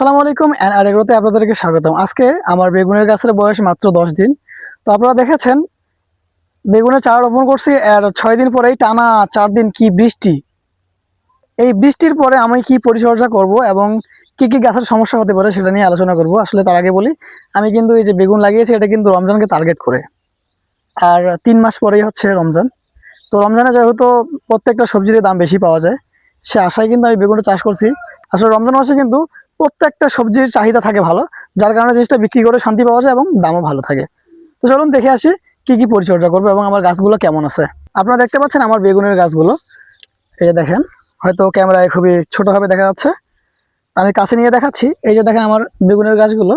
আসসালামু আলাইকুম অ্যান্ড আরেকতে আপনাদেরকে স্বাগতম। আজকে আমার বেগুনের গাছের বয়স মাত্র দশ দিন। তো আপনারা দেখেছেন বেগুনের চারা রোপণ করছি, আর ছয় দিন পরেই টানা চার দিন কি বৃষ্টি। এই বৃষ্টির পরে আমি কি পরিচর্যা করব এবং কি কি গাছের সমস্যা হতে পারে সেটা নিয়ে আলোচনা করব। আসলে তার আগে বলি, আমি কিন্তু এই যে বেগুন লাগিয়েছি, এটা কিন্তু রমজানকে টার্গেট করে। আর তিন মাস পরেই হচ্ছে রমজান। তো রমজানে যেহেতু প্রত্যেকটা সবজির দাম বেশি পাওয়া যায়, সে আশায় কিন্তু আমি বেগুনটা চাষ করছি। আসলে রমজান মাসে কিন্তু প্রত্যেকটা সবজির চাহিদা থাকে ভালো, যার কারণে জিনিসটা বিক্রি করে শান্তি পাওয়া যায় এবং দামও ভালো থাকে। তো চলুন দেখে আসি কি কি পরিচর্যা করব এবং আমার গাছগুলো কেমন আছে। আপনারা দেখতে পাচ্ছেন আমার বেগুনের গাছগুলো। এই যে দেখেন, হয়তো ক্যামেরায় খুবই ছোটোভাবে দেখা যাচ্ছে। আমি কাছে নিয়ে দেখাচ্ছি। এই যে দেখেন আমার বেগুনের গাছগুলো।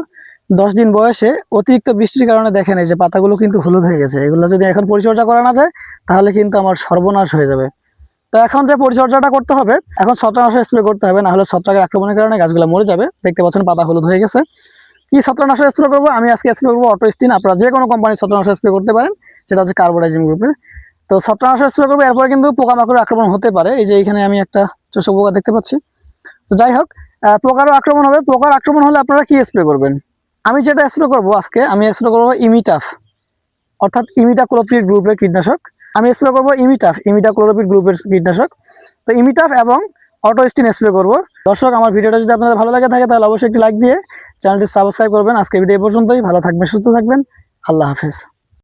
দশ দিন বয়সে অতিরিক্ত বৃষ্টির কারণে দেখেন এই যে পাতাগুলো কিন্তু হলুদ হয়ে গেছে। এগুলো যদি এখন পরিচর্যা করা না যায়, তাহলে কিন্তু আমার সর্বনাশ হয়ে যাবে। তো এখন যে পরিচর্যাটা করতে হবে, এখন ছত্রাকনাশক স্প্রে করতে হবে না হলে ছত্রাকের আক্রমণের কারণে গাছগুলো মরে যাবে। দেখতে পাচ্ছেন পাতা হলুদ হয়ে গেছে। কি ছত্রাকনাশক স্প্রে করব? আমি আজকে স্প্রে করব অটোস্টিন আপনারা যে কোনো কোম্পানির ছত্রাকনাশক স্প্রে করতে পারেন, সেটা হচ্ছে কার্বোডাইজিম গ্রুপের তো ছত্রাকনাশক স্প্রে করব, এরপরে কিন্তু পোকামাকড়ের আক্রমণ হতে পারে। এই যে এখানে আমি একটা চোষক পোকা দেখতে পাচ্ছি। তো যাই হোক পোকারও আক্রমণ হবে। পোকার আক্রমণ হলে আপনারা কি স্প্রে করবেন? আমি যেটা স্প্রে করব আজকে, আমি স্প্রে করব ইমিটাফ, অর্থাৎ ইমিটা ক্লোপ্রিড গ্রুপের কীটনাশক। আমি স্প্রে করব ইমিটাফ ইমিটা ক্লোরোপিড গ্রুপের কীটনাশক তো ইমিটাফ এবং অটো স্টিন স্প্রে করব। দর্শক, আমার ভিডিওটা যদি আপনাদের ভালো লাগে থাকে, তাহলে অবশ্যই একটি লাইক দিয়ে চ্যানেলটি সাবস্ক্রাইব করবেন। আজকে ভিডিও পর্যন্তই। ভালো থাকবেন, সুস্থ থাকবেন। আল্লাহ হাফেজ।